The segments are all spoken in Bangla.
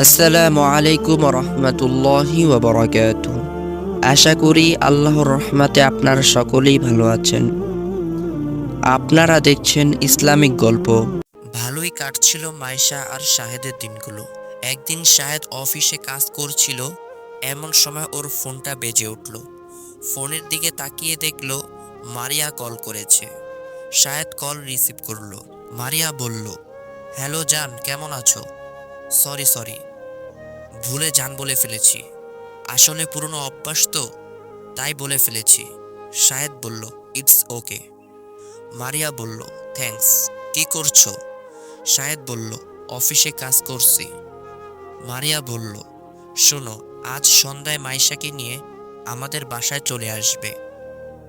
আসসালামু আলাইকুম রহমতুল্লাহি ওবরাকাত আশা করি আল্লাহর রহমাতে আপনারা সকলেই ভালো আছেন। আপনারা দেখছেন ইসলামিক গল্প। ভালোই কাটছিল মাইশা আর শাহেদের দিনগুলো। একদিন শাহেদ অফিসে কাজ করছিল, এমন সময় ওর ফোনটা বেজে উঠল। ফোনের দিকে তাকিয়ে দেখল, মারিয়া কল করেছে। শাহেদ কল রিসিভ করল। মারিয়া বলল, হ্যালো জান, কেমন আছো? Sorry sorry. ভুলে যান বলে ফেলেছি। আসলে পুরনো অভ্যাস তো, তাই বলে ফেলেছি। শাহেদ বলল ইটস ওকে মারিয়া বলল থ্যাঙ্কস কি করছ? শাহেদ বলল অফিসে কাজ করছি। মারিয়া বলল, শোনো, আজ সন্ধ্যায় মাইশাকে নিয়ে আমাদের বাসায় চলে আসবে।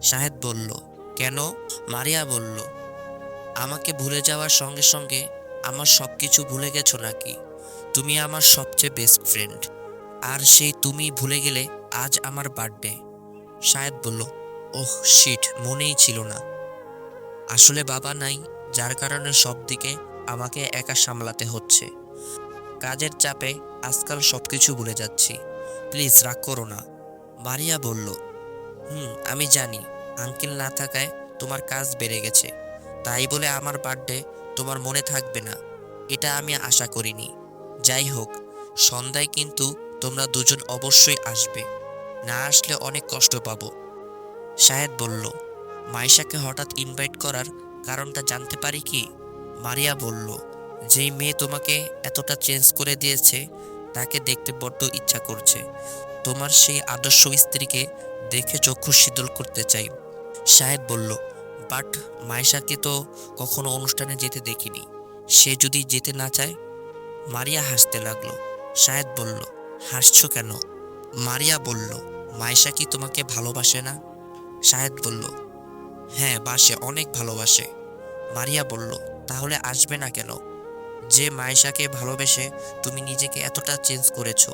শাহেদ বলল, কেন? মারিয়া বলল, আমাকে ভুলে যাওয়ার সঙ্গে সঙ্গে আমার সব কিছু ভুলে গেছো নাকি? তুমি আমার সবচেয়ে বেস্ট ফ্রেন্ড আর সেই তুমি ভুলে গেলে আজ আমার বার্থডে শায়দ বলল, ওহ শিট মনেই ছিল না। আসলে বাবা নাই, যার কারণে সব দিকে আমাকে একা সামলাতে হচ্ছে। কাজের চাপে আজকাল সব কিছু ভুলে যাচ্ছি। প্লিজ রাগ করো না। মারিয়া বলল, হুম, আমি জানি। আঙ্কেল না থাকায় তোমার কাজ বেড়ে গেছে। তাই বলে আমার বার্থডে তোমার মনে থাকবে না। এটা আমি আশা করিনি। যাই হোক, সন্ধ্যায় কিন্তু তোমরা দুজন অবশ্যই আসবে। না আসলে অনেক কষ্ট পাবো। শাহেদ বলল, মাইশাকে হঠাৎ ইনভাইট করার কারণটা জানতে পারি কি? মারিয়া বলল, যেই মেয়ে তোমাকে এতটা চেঞ্জ করে দিয়েছে, তাকে দেখতে বড্ড ইচ্ছা করছে। তোমার সেই আদর্শ স্ত্রীকে দেখে চক্ষু শীতল করতে চাই। শাহেদ বলল বাট মাইশাকে তো কখনো অনুষ্ঠানে যেতে দেখিনি। সে যদি যেতে না চায় মারিয়া হাসতে লাগল। শাহেদ বলল, হাসছো কেন? মারিয়া বলল মাইশা কি তোমাকে ভালোবাসে না? শাহেদ বলল হ্যাঁ বাসে, অনেক ভালোবাসে। মারিয়া বলল, তাহলে আসবে না কেন? যে মাইশাকে ভালোবেসে তুমি নিজেকে এতটা চেঞ্জ করেছ,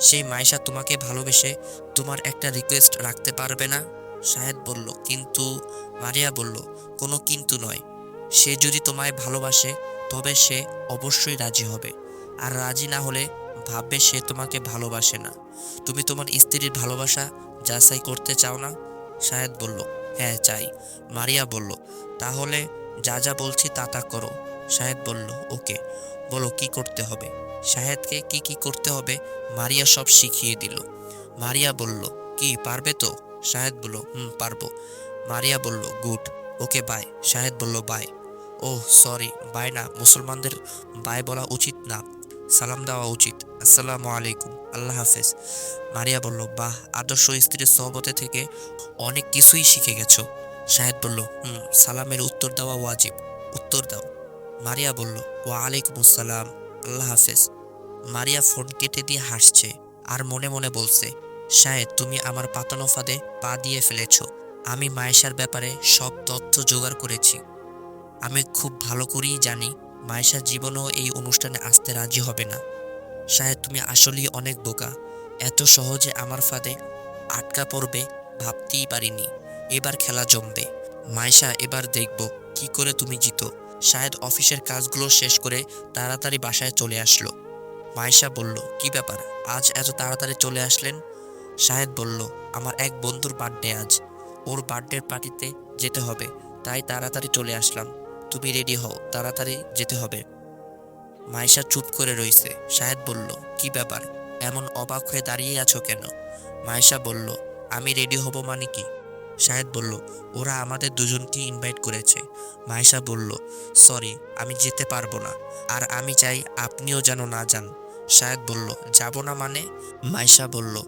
সেই মাইশা তোমাকে ভালোবেসে তোমার একটা রিকোয়েস্ট রাখতে পারবে না? শাহেদ বলল, কিন্তু, মারিয়া বলল, কোনো কিন্তু নয়। সে যদি তোমায় ভালোবাসে, তবে সে অবশ্যই রাজি হবে। আর রাজি না হলে ভাববে সে তোমাকে ভালোবাসে না। তুমি তোমার স্ত্রীর ভালোবাসা যাচাই করতে চাও না? শাহেদ বলল হ্যাঁ চাই। মারিয়া বলল, তাহলে যা যা বলছি তা তা করো। শাহেদ বলল, ওকে। বলো, কি করতে হবে? শাহেদকে, কি কি করতে হবে? মারিয়া সব শিখিয়ে দিল। মারিয়া বলল, কি, পারবে তো? শাহেদ বলল, হুম, পারব। মারিয়া বলল, গুড, ওকে, বাই। শাহেদ বলল, বাই। ও সরি, বাই না, মুসলমানদের বাই বলা উচিত না। সালাম দেওয়া উচিত। আসসালামু আলাইকুম। আল্লাহ হাফেজ। মারিয়া বলল, বাহ, আদর্শ স্ত্রীর সহবতে থেকে অনেক কিছুই শিখে গেছো। শাহেদ বলল, হুম, সালামের উত্তর দেওয়া ওয়াজিব। উত্তর দাও। মারিয়া বলল ওয়া আলাইকুম আসসালাম। আল্লাহ হাফেজ। মারিয়া ফোন কেটে দিয়ে হাসছে আর মনে মনে বলছে, শাহেদ, তুমি আমার পাতানো ফাঁদে পা দিয়ে ফেলেছ। আমি মায়েশার ব্যাপারে সব তথ্য জোগাড় করেছি। আমি খুব ভালো করেই জানি মায়েশা জীবনেও এই অনুষ্ঠানে আসতে রাজি হবে না। শায়দ তুমি আসলেই অনেক বোকা। এত সহজে আমার ফাঁদে আটকা পড়বে ভাবতেই পারিনি। এবার খেলা জমবে। মাইশা এবার দেখব কি করে তুমি জিতো। শায়দ অফিসের কাজগুলো শেষ করে তাড়াতাড়ি বাসায় চলে আসলো। মাইশা বলল, কি ব্যাপার? আজ এত তাড়াতাড়ি চলে আসলেন? শাহেদ বলল, আমার এক বন্ধুর বার্থডে আজ। ওর বার্থডে পার্টিতে যেতে হবে, তাই তাড়াতাড়ি চলে আসলাম। তুমি রেডি হও, তাড়াতাড়ি যেতে হবে। মাইশা চুপ করে রইছে। শাহেদ বলল, কি ব্যাপার? এমন অবাক হয়ে দাঁড়িয়ে আছো কেন? মাইশা বলল, আমি রেডি হব মানে কি? শাহেদ বলল, ওরা আমাদের দুজনকে ইনভাইট করেছে। মাইশা বলল সরি আমি যেতে পারব না। আর আমি চাই আপনিও যেন না যান। শাহেদ বলল, যাব না মানে? মাইশা বলল,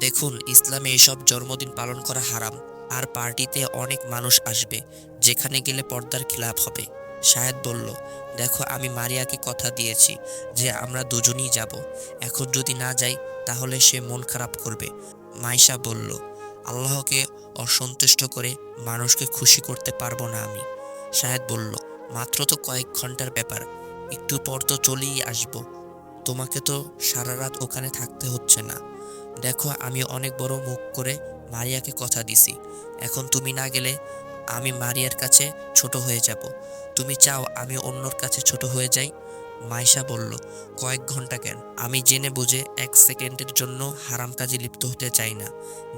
দেখুন, ইসলামে এসব জন্মদিন পালন করা হারাম। আর পার্টিতে অনেক মানুষ আসবে, যেখানে গেলে পর্দার খিলাপ হবে। শাহেদ বলল, দেখো, আমি মারিয়াকে কথা দিয়েছি যে আমরা দুজনই যাব। এখন যদি না যাই, তাহলে সে মন খারাপ করবে। মাইশা বলল, আল্লাহকে অসন্তুষ্ট করে মানুষকে খুশি করতে পারব না আমি। শাহেদ বলল, মাত্র তো কয়েক ঘণ্টার ব্যাপার, একটু পর তো চলেই আসব। তোমাকে তো সারা রাত ওখানে থাকতে হচ্ছে না। দেখো আমি অনেক বড় মুখ করে মারিয়াকে কথা দিছি। এখন তুমি না গেলে আমি মারিয়ার কাছে ছোট হয়ে যাব। তুমি চাও আমি অন্যর কাছে ছোট হয়ে যাই? মাইশা বলল, কয়েক ঘণ্টা কেন? আমি জেনে বুঝে এক সেকেন্ডের জন্য হারাম কাজে লিপ্ত হতে চাই না।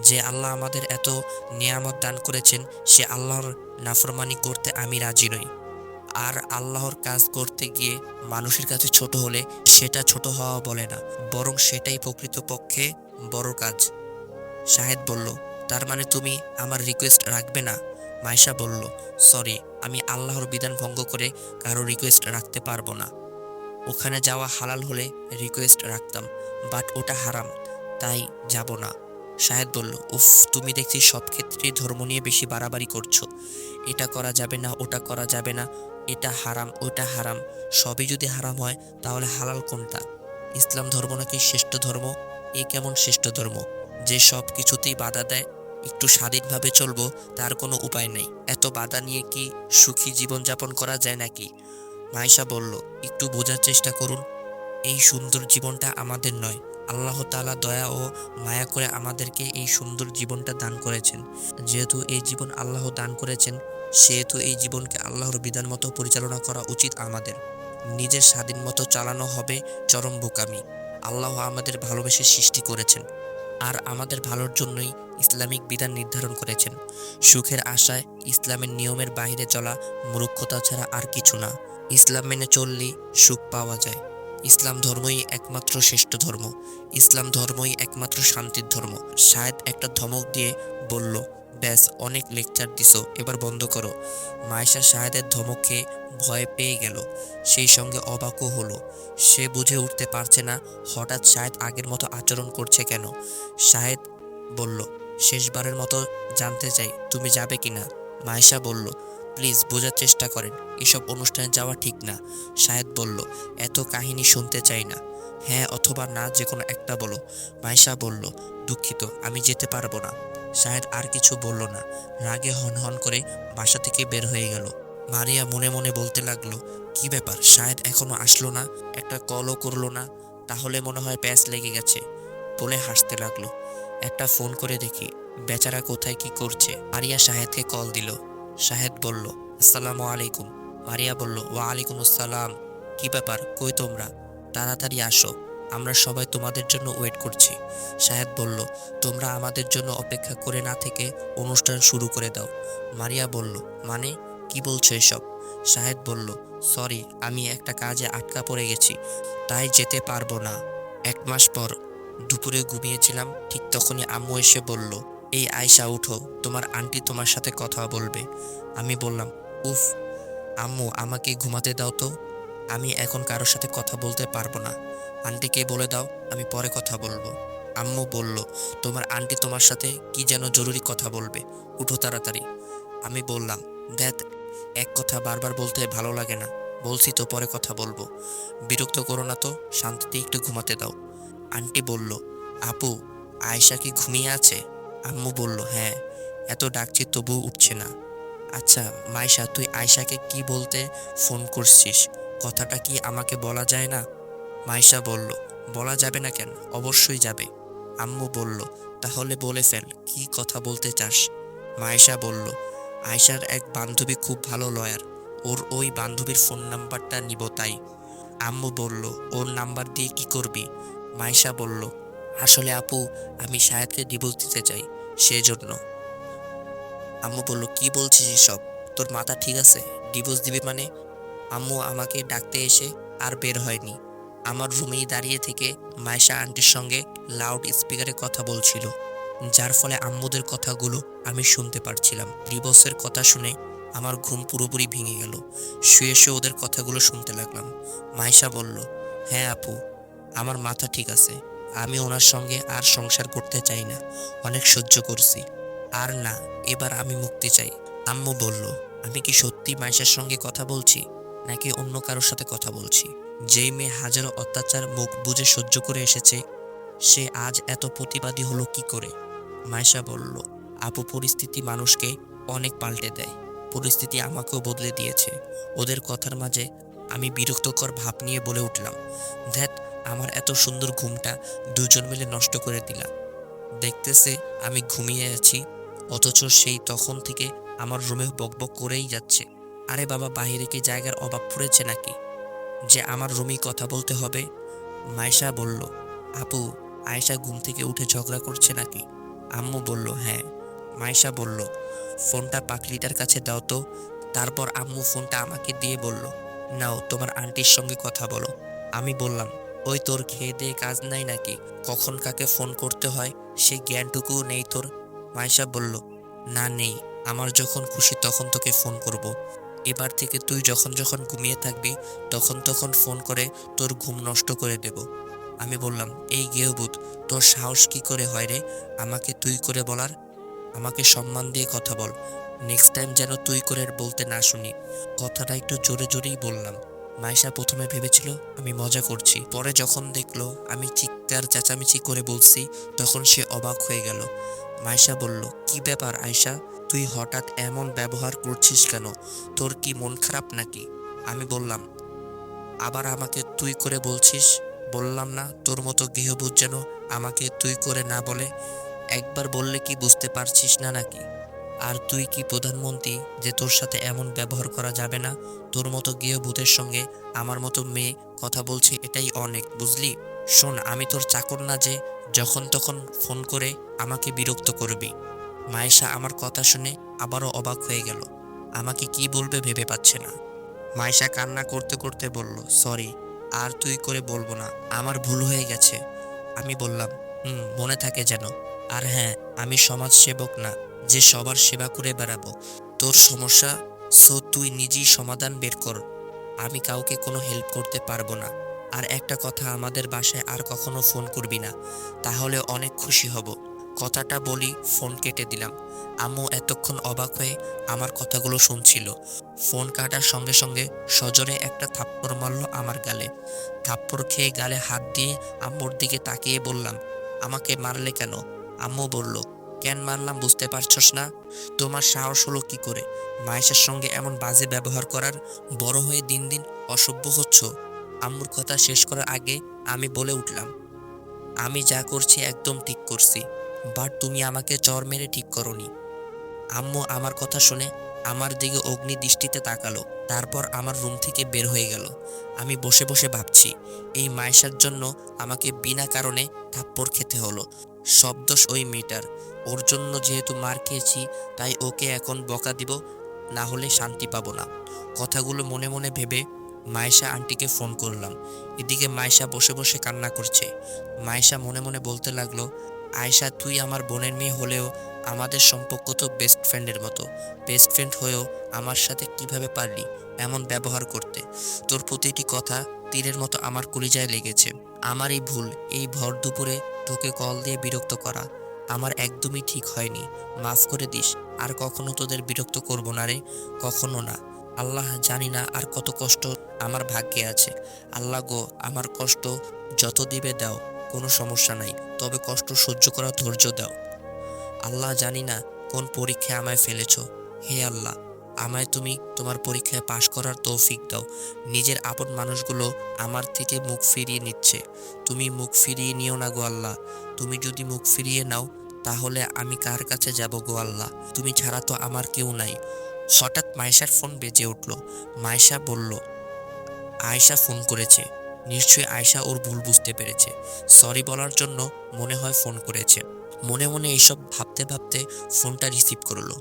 যে আল্লাহ আমাদের এত নিয়ামত দান করেছেন, সে আল্লাহর নাফরমানি করতে আমি রাজি নই। আর আল্লাহর কাজ করতে গিয়ে মানুষের কাছে ছোট হলে সেটা ছোট হওয়া বলে না, বরং সেটাই প্রকৃতপক্ষে বড় কাজ। শাহেদ বলল, তার মানে তুমি আমার রিকোয়েস্ট রাখবে না? মাইশা বলল সরি আমি আল্লাহর বিধান ভঙ্গ করে কারও রিকোয়েস্ট রাখতে পারব না। ওখানে যাওয়া হালাল হলে রিকোয়েস্ট রাখতাম বাট ওটা হারাম, তাই যাব না। শাহেদ বলল, উফ, তুমি দেখছি সব ক্ষেত্রেই ধর্ম নিয়ে বেশি বাড়াবাড়ি করছ। এটা করা যাবে না, ওটা করা যাবে না এটা হারাম ওটা হারাম। সবই যদি হারাম হয়, তাহলে হালাল কোনটা? ইসলাম ধর্ম নাকি শ্রেষ্ঠ ধর্ম? এ কেমন শ্রেষ্ঠ ধর্ম? যে সব কিছুতেই বাধা দেয়, একটু স্বাধীনভাবে চলবো, তার কোনো উপায় নেই। এত বাধা নিয়ে কি সুখী জীবনযাপন করা যায় নাকি? মাইশা বলল, একটু বোঝার চেষ্টা করুন। এই সুন্দর জীবনটা আমাদের নয়। আল্লাহ তাআলা দয়া ও মায়া করে আমাদেরকে এই সুন্দর জীবনটা দান করেছেন। যেহেতু এই জীবন আল্লাহ দান করেছেন সেহেতু এই জীবনকে আল্লাহর বিধান মতো পরিচালনা করা উচিত আমাদের। নিজের স্বাধীন মতো চালানো হবে চরম বোকামি। আল্লাহ আমাদের ভালোবেসে সৃষ্টি করেছেন আর আমাদের ভালোর জন্যই ইসলামিক বিধান নির্ধারণ করেছেন। সুখের আশায় ইসলামের নিয়মের বাইরে চলা মূর্খতা ছাড়া আর কিছু না। ইসলাম মেনে চললেই সুখ পাওয়া যায়। ইসলাম ধর্মই একমাত্র শ্রেষ্ঠ ধর্ম। ইসলাম ধর্মই একমাত্র শান্তির ধর্ম। শায়দ একটা ধমক দিয়ে বলল, ব্যাস, অনেক লেকচার দিছো, এবার বন্ধ করো। মায়েশা শাহেদের ধমক খেয়ে ভয় পেয়ে গেল। সেই সঙ্গে অবাকও হলো। সে বুঝে উঠতে পারছে না হঠাৎ শাহেদ আগের মতো আচরণ করছে কেন। শাহেদ বলল, শেষবারের মতো জানতে চাই, তুমি যাবে কিনা? মায়েশা বলল প্লিজ বোঝার চেষ্টা করেন, এসব অনুষ্ঠানে যাওয়া ঠিক না। শাহেদ বলল, এত কাহিনী শুনতে চাই না। হ্যাঁ অথবা না, যে কোনো একটা বলো। মায়েশা বলল, দুঃখিত, আমি যেতে পারব না। শাহেদ আর কিছু বলল না। রাগে হন হন করে বাসা থেকে বের হয়ে গেল। মারিয়া মনে মনে বলতে লাগল, কি ব্যাপার, শাহেদ এখনও আসলো না? একটা কলও করল না? তাহলে মনে হয় প্যাচ লেগে গেছে। বলে হাসতে লাগল। একটা ফোন করে দেখি, বেচারা কোথায় কি করছে। মারিয়া শাহেদকে কল দিল। শাহেদ বলল, আসসালামু আলাইকুম। মারিয়া বলল ওয়া আলাইকুম আসসালাম। কি ব্যাপার? কই তোমরা? তাড়াতাড়ি আসো। আমরা সবাই তোমাদের জন্য ওয়েট করছি। শাহেদ বলল, তোমরা আমাদের জন্য অপেক্ষা করে না থেকে অনুষ্ঠান শুরু করে দাও। মারিয়া বলল মানে? কি বলছো এসব? শাহেদ বলল, সরি, আমি একটা কাজে আটকা পড়ে গেছি, তাই যেতে পারব না। এক মাস পর দুপুরে ঘুমিয়েছিলাম, ঠিক তখনই আম্মু এসে বলল এই আয়সা উঠো। তোমার আন্টি তোমার সাথে কথা বলবে। আমি বললাম, উফ, আম্মু, আমাকে ঘুমাতে দাও তো। আমি এখন কারোর সাথে কথা বলতে পারব না। আন্টিকে বলে দাও, আমি পরে কথা বলব। আম্মু বলল, তোমার আন্টি তোমার সাথে কি যেন জরুরি কথা বলবে? উঠো তাড়াতাড়ি। আমি বললাম, দেখ, এক কথা বারবার বলতে ভালো লাগে না। বলছি তো পরে কথা বলব। বিরক্ত করো না তো, শান্তিতে একটু ঘুমাতে দাও। আন্টি বলল, আপু, আয়শা কি ঘুমিয়ে আছে? আম্মু বলল হ্যাঁ এত ডাকছি তবুও উঠছে না। আচ্ছা মাইশা, তুই আয়শাকে কি বলতে ফোন করছিস? কথাটা কি আমাকে বলা যায় না? মাইশা বলল, বলা যাবে না কেন? অবশ্যই যাবে। আম্মু বলল, তাহলে বলে ফেল, কি কথা বলতে চাস? মায়েশা বলল, আয়শার এক বান্ধবী খুব ভালো লয়ার ওর ওই বান্ধবীর ফোন নাম্বারটা নিব তাই। আম্মু বলল, ওর নাম্বার দিয়ে কি করবি? মাইশা বলল আসলে আপু, আমি শাহেদকে ডিভোর্স দিতে চাই, সেজন্য। আম্মু বলল, কি বলছিস এসব? তোর মাথা ঠিক আছে? ডিভোর্স দিবে মানে? আম্মু আমাকে ডাকতে এসে আর বের হয়নি। আমার রুমেই দাঁড়িয়ে থেকে মায়েশা আন্টির সঙ্গে লাউড স্পিকারে কথা বলছিল, যার ফলে আম্মুদের কথাগুলো আমি শুনতে পারছিলাম। ডিভোর্সের কথা শুনে আমার ঘুম পুরোপুরি ভেঙে গেল। শুয়ে শুয়ে ওদের কথাগুলো শুনতে লাগলাম। মাইশা বলল হ্যাঁ আপু, আমার মাথা ঠিক আছে। আমি ওনার সঙ্গে আর সংসার করতে চাই না। অনেক সহ্য করছি। আর না, এবার আমি মুক্তি চাই। আম্মু বলল, আমি কি সত্যি মাইশার সঙ্গে কথা বলছি? নাকি অন্য কারোর সাথে কথা বলছি? যেই মেয়ে হাজারো অত্যাচার মুখ বুঝে সহ্য করে এসেছে, সে আজ এত প্রতিবাদী হলো কি করে? মাইশা বলল, আপু পরিস্থিতি মানুষকে অনেক পাল্টে দেয়। পরিস্থিতি আমাকেও বদলে দিয়েছে। ওদের কথার মাঝে আমি বিরক্তকর ভাব নিয়ে বলে উঠলাম। ধ্যাত আমার এত সুন্দর ঘুমটা দুজন মিলে নষ্ট করে দিলাম। দেখতেছে আমি ঘুমিয়ে আছি, অথচ সেই তখন থেকে আমার রুমে বকবক করেই যাচ্ছে। আরে বাবা বাহিরে কি জায়গার অভাব পড়েছে নাকি? যে আমার রুমেই কথা বলতে হবে? মাইশা বলল, আপু, আয়েশা ঘুম থেকে উঠে ঝগড়া করছে নাকি? আম্মু বলল হ্যাঁ। মাইশা বলল, ফোনটা পাকলিটার কাছে দাও তো। তারপর আম্মু ফোনটা আমাকে দিয়ে বলল, নাও, তোমার আন্টির সঙ্গে কথা বলো। আমি বললাম ওই তোর খেয়ে দিয়ে কাজ নাই নাকি? কখন কাকে ফোন করতে হয়? সেই জ্ঞানটুকুও নেই তোর। মাইশা বলল, না, নেই। আমার যখন খুশি তখন তোকে ফোন করব। এবার থেকে তুই যখন যখন ঘুমিয়ে থাকবি, তখন তখন ফোন করে তোর ঘুম নষ্ট করে দেব। আমি বললাম, এই গেহবুত তোর সাহস কি করে হয় রে? আমাকে তুই করে বলার? আমাকে সম্মান দিয়ে কথা বল। নেক্সট টাইম যেন তুই করে বলতে না শুনি। কথাটা একটু জোরে জোরেই বললাম। মাইশা প্রথমে ভেবেছিল, আমি মজা করছি। পরে যখন দেখল, আমি চিৎকার, চেঁচামেচি করে বলছি, তখন সে অবাক হয়ে গেল। মাইশা বলল, কি ব্যাপার আয়শা? তুই হঠাৎ এমন ব্যবহার করছিস কেন? তোর কি মন খারাপ নাকি? আমি বললাম, আবার আমাকে তুই করে বলছিস? বললাম না, তোর মতো গৃহবুধ যেন আমাকে তুই করে না বলে, একবার বললে কি বুঝতে পারছিস না নাকি? আর তুই কি প্রধানমন্ত্রী যে তোর সাথে এমন ব্যবহার করা যাবে না? তোর মতো গৃহভূতের সঙ্গে আমার মতো মেয়ে কথা বলছে এটাই অনেক, বুঝলি? শোন, আমি তোর চাকর না যে যখন তখন ফোন করে আমাকে বিরক্ত করবি। মায়েশা আমার কথা শুনে আবারও অবাক হয়ে গেল। আমাকে কি বলবে ভেবে পাচ্ছে না। মায়েশা কান্না করতে করতে বলল, সরি, আর তুই করে বলব না, আমার ভুল হয়ে গেছে। আমি বললাম, হুম, মনে থাকে যেন। আর হ্যাঁ আমি সমাজ সেবক না যে সবার সেবা করে বেড়াবো। তোর সমস্যা, সো তুই নিজেই সমাধান বের কর। আমি কাউকে কোনো হেল্প করতে পারব না। আর একটা কথা, আমাদের বাসায় আর কখনো ফোন করবি না। তাহলে অনেক খুশি হব। কথাটা বলি, ফোন কেটে দিলাম। আম্মু এতক্ষণ অবাক হয়ে আমার কথাগুলো শুনছিল। ফোন কাটার সঙ্গে সঙ্গে সজরে একটা থাপ্পড় মারল আমার গালে। থাপ্পড় খেয়ে গালে হাত দিয়ে আম্মুর দিকে তাকিয়ে বললাম, আমাকে মারলে কেন? আম্মু বলল কেন মারলাম, বুঝতে পারছস না? তোমার সাহস হলো কি করে? মায়েশার সঙ্গে এমন বাজে ব্যবহার করার বড় হয়ে দিন দিন অসভ্য হচ্ছ। আম্মুর কথা শেষ করার আগে আমি বলে উঠলাম, আমি যা করছি একদম ঠিক করছি, বাট তুমি আমাকে চর মেরে ঠিক করনি। আম্মু আমার কথা শুনে আমার দিকে অগ্নি দৃষ্টিতে তাকালো, তারপর আমার রুম থেকে বের হয়ে গেল। আমি বসে বসে ভাবছি, এই মায়েশার জন্য আমাকে বিনা কারণে থাপ্পড় খেতে হলো। সব দোষ ওই মেয়েটার। ওর জন্য যেহেতু মার খেয়েছি, তাই ওকে এখন বকা দিব, না হলে শান্তি পাবো না। কথাগুলো মনে মনে ভেবে মায়েশা আন্টিকে ফোন করলাম। এদিকে মায়েশা বসে বসে কান্না করছে। মায়েশা মনে মনে বলতে লাগল, আয়শা, তুই আমার বোনের মেয়ে হলেও আমাদের সম্পর্ক তো বেস্ট ফ্রেন্ডের মতো। বেস্ট ফ্রেন্ড হয়েও আমার সাথে কীভাবে পারলি? এমন ব্যবহার করতে। তোর প্রতিটি কথা তীরের মতো আমার কলিজায় লেগেছে। আমার এই ভুল, এই ভর দুপুরে তোকে কল দিয়ে বিরক্ত করা। আমার একদমই ঠিক হয়নি। মাফ করে দিস, আর কখনো তোদের বিরক্ত করব না রে। কখনো না। আল্লাহ জানি না আর কত কষ্ট আমার ভাগ্যে আছে। আল্লাহ গো, আমার কষ্ট যত দিবে দাও, কোনো সমস্যা নাই। তবে কষ্ট সহ্য করা ধৈর্য দাও। আল্লাহ জানি না কোন পরীক্ষায় আমায় ফেলেছ। হে আল্লাহ আমায় তুমি তোমার পরীক্ষায় পাশ করার তৌফিক দাও। নিজের আপন মানুষগুলো আমার থেকে মুখ ফিরিয়ে নিচ্ছে। তুমি মুখ ফিরিয়ে নিও না গো আল্লাহ। তুমি যদি মুখ ফিরিয়ে নাও, তাহলে আমি কার কাছে যাব গো আল্লাহ? তুমি ছাড়া তো আমার কেউ নাই। হঠাৎ মায়েশার ফোন বেজে উঠল। মায়েশা বলল, আয়েশা ফোন করেছে। নিশ্চয়ই আয়েশা ওর ভুল বুঝতে পেরেছে। সরি বলার জন্য মনে হয় ফোন করেছে। মনে মনে এইসব ভাবতে ভাবতে ফোনটা রিসিভ করল।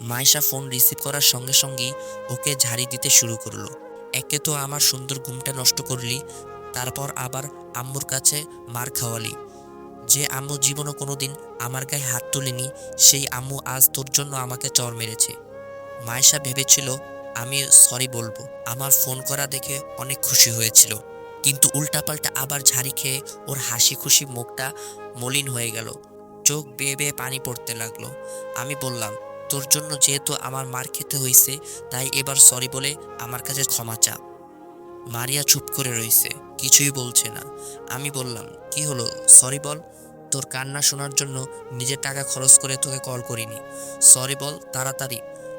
মায়েশা ফোন রিসিভ করার সঙ্গে সঙ্গেই ওকে ঝাড়ি দিতে শুরু করল। একে তো আমার সুন্দর ঘুমটা নষ্ট করলি, তারপর আবার আম্মুর কাছে মার খাওয়ালি। যে আম্মু জীবনও কোনোদিন আমার গায়ে হাত তুলেনি, সেই আম্মু আজ তোর জন্য আমাকে চর মেরেছে। মায়েশা ভেবেছিল, আমি সরি বলব। আমার ফোন করা দেখে অনেক খুশি হয়েছিল। কিন্তু উল্টাপাল্টা আবার ঝাড়ি খেয়ে ওর হাসি খুশি মুখটা মলিন হয়ে গেল। চোখ বেয়ে বেয়ে পানি পড়তে লাগল। আমি বললাম তোর জন্য যেহেতু আমার মার খেতে হয়েছে তাই এবার সরি বলে আমার কাছে ক্ষমা চা। মারিয়া চুপ করে রইছে, কিছুই বলছে না। আমি বললাম, কি হলো? সরি বল। তোর কান্না শোনার জন্য নিজের টাকা খরচ করে তোকে কল করিনি। সরি বল, তাড়াতাড়ি।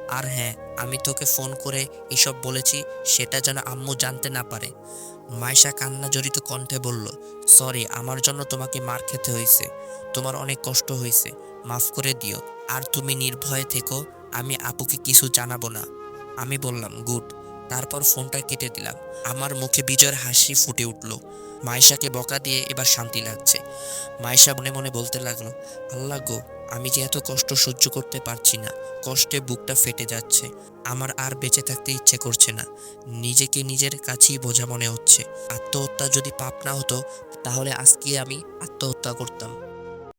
আর হ্যাঁ আমি তোকে ফোন করে এসব বলেছি, সেটা যেন আম্মু জানতে না পারে। মাইশা কান্না জড়িত কণ্ঠে বলল, সরি, আমার জন্য তোমাকে মার খেতে হয়েছে। তোমার অনেক কষ্ট হয়েছে। মাফ করে দিও। আর তুমি নির্ভয়ে থেকো, আমি আপুকে কিছু জানাব না। আমি বললাম, গুড। তারপর ফোনটা কেটে দিলাম। আমার মুখে বিজয়ের হাসি ফুটে উঠল। মাইশাকে বকা দিয়ে এবার শান্তি লাগছে। মাইশা মনে মনে বলতে লাগল, আল্লাহ গো, আমি যে এত কষ্ট সহ্য করতে পারছি না, কষ্টে বুকটা ফেটে যাচ্ছে, আমার আর বেঁচে থাকতে ইচ্ছে করছে না, নিজেকে নিজের কাছেই বোঝা মনে হচ্ছে। আত্মহত্যা যদি পাপ না হতো, তাহলে আজকে আমি আত্মহত্যা করতাম।